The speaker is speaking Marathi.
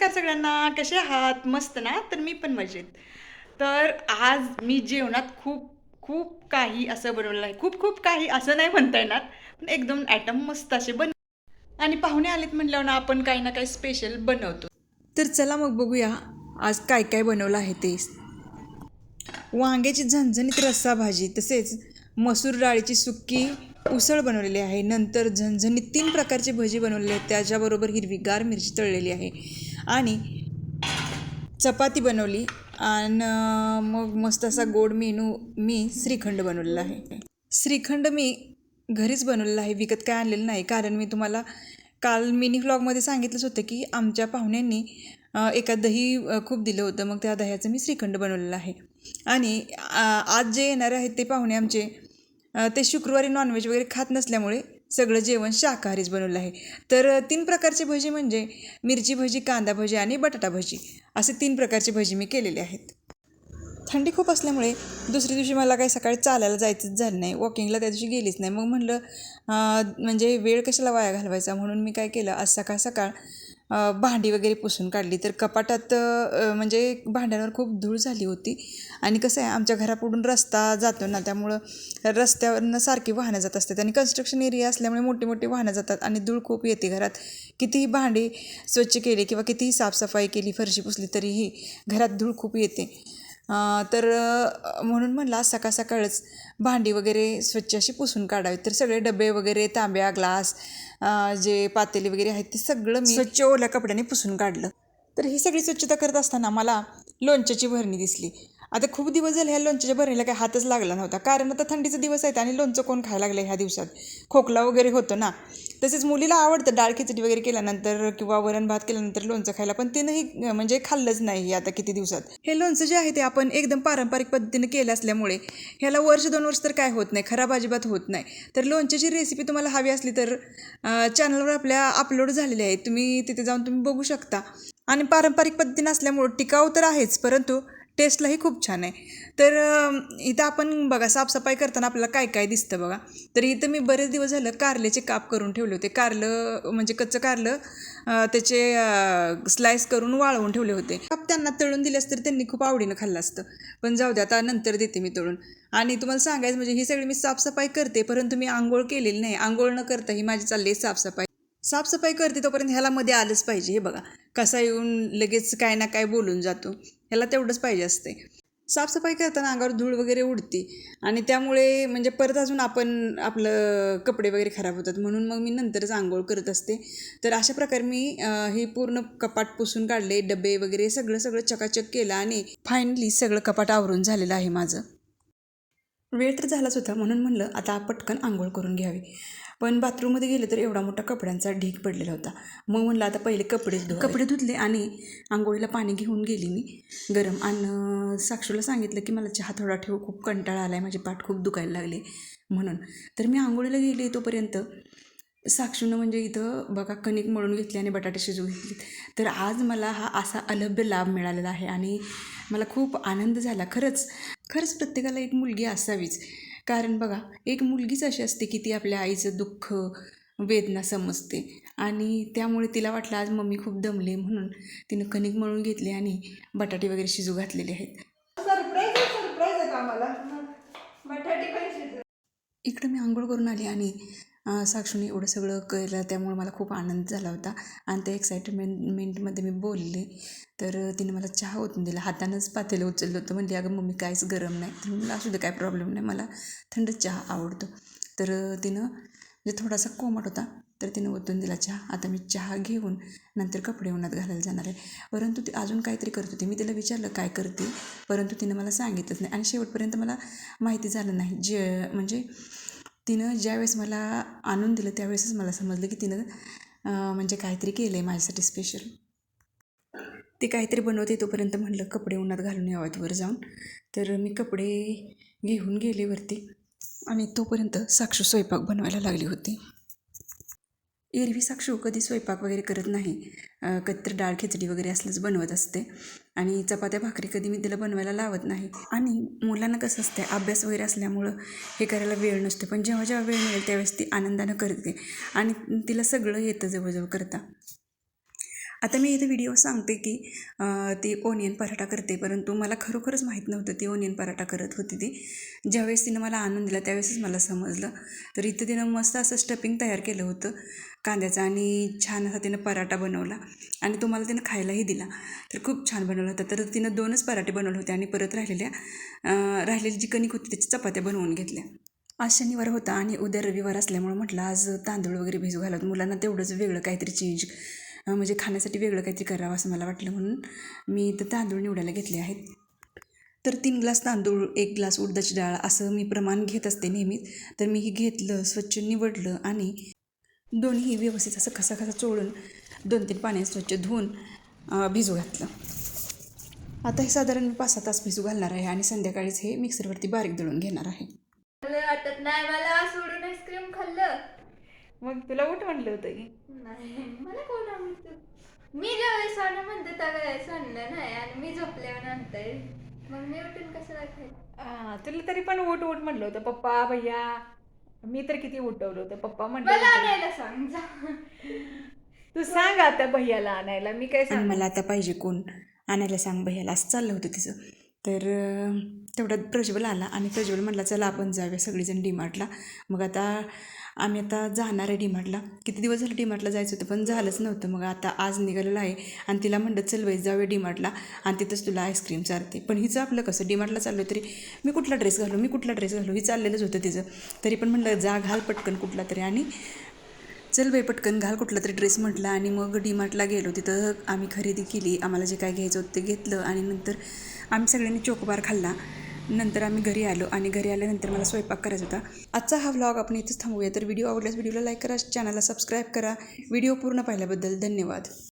नमस्कार सगळ्यांना कसे आहात? मस्त ना? तर मी पण मजेत. तर आज मी जेवणात खूप खूप काही असं बनवलं आहे. खूप खूप काही असं नाही म्हणता येणार पण एकदम ॲटम मस्त असे बन आणि पाहुणे आलेत म्हटल्यावर ना आपण काही ना काही स्पेशल बनवतो. तर चला मग बघूया आज काय काय बनवलं आहे ते. वांग्याची झणझणीत रस्सा भाजी तसेच मसूर डाळीची सुक्की उसळ बनवलेली आहे. नंतर झणझणीत तीन प्रकारची भजी बनवलेली आहेत त्याच्याबरोबर हिरवीगार मिरची तळलेली आहे. आणि चपाती बनवली आणि मग मस्त असा गोड मेनू मी श्रीखंड बनवलेला आहे. श्रीखंड मी घरीच बनवलेला आहे. विकत काय आणलेलं नाही. कारण मी तुम्हाला काल मिनी व्लॉगमध्ये सांगितलंच होतं की आमच्या पाहुण्यांनी एका दही खूप दिलं होतं. मग त्या दह्याचं मी श्रीखंड बनवलेलं आहे. आणि आज जे येणारे आहेत ते पाहुणे आमचे ते शुक्रवारी नॉनव्हेज वगैरे खात नसल्यामुळे सगळं जेवण शाकाहारीच बनवलं आहे. तर तीन प्रकारची भजी म्हणजे मिरची भजी कांदा भजी आणि बटाटा भजी असे तीन प्रकारचे भजी मी केलेले आहेत. थंडी खूप असल्यामुळे दुसऱ्या दिवशी मला काही सकाळी चालायला जायचंच झालं नाही. वॉकिंगला त्या दिवशी गेलीच नाही. मग म्हणलं म्हणजे वेळ कशाला वाया घालवायचा? म्हणून मी काय केलं आज सकाळ सकाळ भांडी वगैरे पुसून काढली. तर कपाटात म्हणजे भांड्यांवर खूप धूळ झाली होती. आणि कसं आहे आमच्या घरापुढून रस्ता जातो ना त्यामुळं रस्त्यावरनं सारखी वाहनं जात असतात. आणि कन्स्ट्रक्शन एरिया असल्यामुळे मोठी मोठी वाहनं जातात आणि धूळ खूप येते घरात. कितीही भांडी स्वच्छ केली किंवा कितीही साफसफाई केली फरशी पुसली तरीही घरात धूळ खूप येते. तर म्हणून म्हणलं सकाळ सकाळच भांडी वगैरे स्वच्छ अशी पुसून काढावी तर सगळे डबे वगैरे तांब्या ग्लास जे पातेले वगैरे आहेत ते सगळं मी स्वच्छ ओल्या कपड्याने पुसून काढलं. तर ही सगळी स्वच्छता करत असताना मला लोणच्याची भरणी दिसली. आता खूप दिवस झाले ह्या लोणच्याच्या भरणीला काही हातच लागला नव्हता. कारण आता थंडीचा दिवस आहेत आणि लोणचं कोण खायला लागलं ह्या दिवसात? खोकला वगैरे होतो ना. तसेच मुलीला आवडतं डाळ खिचडी वगैरे केल्यानंतर किंवा वरण भात केल्यानंतर लोणचं खायला पण तिनंही म्हणजे खाल्लंच नाही आता किती दिवसात. हे लोणचं जे आहे ते आपण एकदम पारंपरिक पद्धतीने केलं असल्यामुळे ह्याला वर्ष दोन वर्ष तर काय होत नाही खराब अजिबात होत नाही. तर लोणच्याची रेसिपी तुम्हाला हवी असली तर चॅनलवर आपल्या अपलोड झालेली आहे तुम्ही तिथे जाऊन तुम्ही बघू शकता. आणि पारंपरिक पद्धतीने असल्यामुळं टिकाऊ तर आहेच परंतु टेस्टलाही खूप छान आहे. तर इथं आपण बघा साफसफाई करताना आपल्याला काय काय दिसतं बघा. तर इथं मी बरेच दिवस झालं कारल्याचे काप करून ठेवले होते. कारलं म्हणजे कच्चं कारलं त्याचे स्लाईस करून वाळवून ठेवले होते. काप त्यांना तळून दिल्यास तर त्यांनी खूप आवडीनं खाल्लं असतं. पण जाऊ द्या आता नंतर देते मी तळून. आणि तुम्हाला सांगायचं म्हणजे ही सगळी मी साफसफाई करते परंतु मी आंघोळ केलेली नाही. आंघोळ न करता ही माझी चालली आहे साफसफाई. साफसफाई करते तोपर्यंत ह्याला मध्ये आलंच पाहिजे. हे बघा कसा येऊन लगेच काय ना काय बोलून जातो. ह्याला तेवढंच पाहिजे असते. साफसफाई करताना अंगावर धूळ वगैरे उडते आणि त्यामुळे म्हणजे परत अजून आपण आपलं कपडे वगैरे खराब होतात. म्हणून मग मी नंतरच आंघोळ करत असते. तर अशा प्रकारे मी हे पूर्ण कपाट पुसून काढले डबे वगैरे सगळं सगळं चकाचक केलं आणि फायनली सगळं कपाट आवरून झालेलं आहे माझं. वेळ तर झालाच होता म्हणून म्हणलं आता पटकन आंघोळ करून घ्यावी. पण बाथरूममध्ये गेलं तर एवढा मोठा कपड्यांचा ढीक पडलेला होता. मग म्हणलं आता पहिले कपडे कपडे धुतले आणि आंघोळीला पाणी घेऊन गेली मी. गरम. आणि साक्षूला सांगितलं की मला चहा थोडा ठेव खूप कंटाळा आला आहे माझी पाठ खूप दुखायला लागले. म्हणून. तर मी आंघोळीला गेली तोपर्यंत साक्षूनं म्हणजे इथं बघा कणिक मळून घेतली आणि बटाटे शिजवून घेतले. तर आज मला हा असा अलभ्य लाभ मिळालेला आहे आणि मला खूप आनंद झाला. खरंच खरंच प्रत्येकाला एक मुलगी असावीच. कारण बघा एक मुलगीच अशी असते की ती आपल्या आईचं दुःख वेदना समजते. आणि त्यामुळे तिला वाटलं आज मम्मी खूप दमले म्हणून तिनं कणिक मळून घेतली आणि बटाटे वगैरे शिजू घातलेले आहेत. सरप्राईज आम्हाला? बटाटे इकडं मी आंघोळ करून आली आणि साक्षीने एवढं सगळं केलं त्यामुळे मला खूप आनंद झाला होता. आणि त्या एक्साइटमेंटमेंटमध्ये मी बोलले. तर तिने मला चहा ओतून दिला. हातानंच पातेलं उचललं होतं. म्हणजे अगं मम्मी काहीच गरम नाही. तर मला असू दे काय प्रॉब्लेम नाही. मला थंड चहा आवडतो. तर तिनं म्हणजे थोडासा कोमट होता तर तिनं ओतून दिला चहा. आता मी चहा घेऊन नंतर कपडे उन्हात घालायला जाणार आहे. परंतु ती अजून काहीतरी करत होती. मी तिला विचारलं काय करते? परंतु तिनं मला सांगितलंच नाही. आणि शेवटपर्यंत मला माहिती झालं नाही. जे म्हणजे तिनं ज्यावेळेस मला आणून दिलं त्यावेळेसच मला समजलं की तिनं म्हणजे काहीतरी केलं आहे माझ्यासाठी स्पेशल ती काहीतरी बनवते तोपर्यंत म्हणलं कपडे उन्हात घालून यावेत वर जाऊन. तर मी कपडे घेऊन गेले वरती आणि तोपर्यंत साक्षू स्वयंपाक बनवायला लागली होती. एरवी साक्षू कधी स्वयंपाक वगैरे करत नाही. अं, डाळ खिचडी वगैरे असलंच बनवत असते. आणि चपात्या भाकरी कधी मी तिला बनवायला लावत नाही. आणि मुलांना कसं असते अभ्यास वगैरे असल्यामुळं हे करायला वेळ नसतो. पण जेव्हा जेव्हा वेळ मिळेल त्यावेळेस ती आनंदानं करते. आणि तिला सगळं येतं जवळजवळ करता. आता मी इथे व्हिडिओ सांगते की ती ओनियन पराठा करते. परंतु मला खरोखरच माहीत नव्हतं ती ओनियन पराठा करत होती ती. ज्यावेळेस तिनं मला आणून दिला त्यावेळेसच मला समजलं. तर इथं तिनं मस्त असं स्टपिंग तयार केलं होतं कांद्याचा. आणि छान असा तिनं पराठा बनवला. आणि तो मला तिनं खायलाही दिला. तर खूप छान बनवला होता. तर तिनं दोनच पराठे बनवले होते आणि परत राहिलेल्या राहिलेली जी कणिक होती त्याची चपात्या बनवून घेतल्या. आज शनिवार होता आणि उद्या रविवार असल्यामुळं म्हटलं आज तांदूळ वगैरे भिजू घालत. मुलांना तेवढंच वेगळं काहीतरी चेंज म्हणजे खाण्यासाठी वेगळं काहीतरी करावं असं मला वाटलं म्हणून मी इथं तांदूळ निवडायला घेतले आहेत. तर तीन ग्लास तांदूळ एक ग्लास उडदाची डाळ असं मी प्रमाण घेत असते नेहमीच तर मी हे घेतलं स्वच्छ निवडलं आणि दोन्ही व्यवस्थित असं कसा कसा चोळून दोन तीन पाण्यात स्वच्छ धुवून भिजू घातलं. आता हे साधारण मी पाच सहा तास भिजू घालणार आहे आणि संध्याकाळीच हे मिक्सरवरती बारीक दळून घेणार आहे. वाटत नाही मला सोडून आईस्क्रीम खाल्लं. मग तुला उठ म्हटलं होतं की? नाही मला कोण आवडतं मी ज्यावेळेस सोनं म्हणते त्यावेळेस आणलं नाही आणि मी झोपल्यावर नंतर मग मी उठून कसं हा, तुला तरी पण उठ उठ म्हणलं होतं पप्पा भैया. मी तर किती उठवलं होतं पप्पा म्हणलं मला होतं. आणायला सांग जा. तू सांग आता भैयाला आणायला मी काय आणि सांग? मला आता पाहिजे कोण? आणायला सांग भैयाला. असं चाललं होतं तिचं. तर तेवढ्यात प्रज्वल आला आणि प्रज्वल म्हटला चला आपण जाऊया सगळीजण डीमार्टला. मग आता आम्ही आता जाणार आहे डीमार्टला. किती दिवस झाले डीमार्टला जायचं होतं? पण झालंच नव्हतं. मग आता आज निघालेलं आहे आणि तिला म्हणलं चल बाई जाऊया डीमार्टला आणि तिथंच तुला आईस्क्रीम चालते पण हिचं आपलं कसं डीमार्टला चाललो तरी मी कुठला ड्रेस घालू? मी कुठला ड्रेस घालू? ही चाललेलंच होतं तिचं. तरी पण म्हणलं जा घाल पटकन कुठला तरी. आणि चल बाई पटकन घाल कुठला तरी ड्रेस म्हटला आणि मग डीमार्टला गेलो. तिथं आम्ही खरेदी केली. आम्हाला जे काय घ्यायचं होतं ते घेतलं आणि नंतर आम्ही सगळ्यांनी चोकोबार खाल्ला. नंतर आम्ही घरी आलो आणि घरी आल्यानंतर मला स्वयंपाक करायचा होता. आजचा हा व्लॉग आपण इथेच थांबूया. तर व्हिडिओ आवडल्यास व्हिडिओला लाईक करा चॅनलला सबस्क्राईब करा. व्हिडिओ पूर्ण पाहिल्याबद्दल धन्यवाद.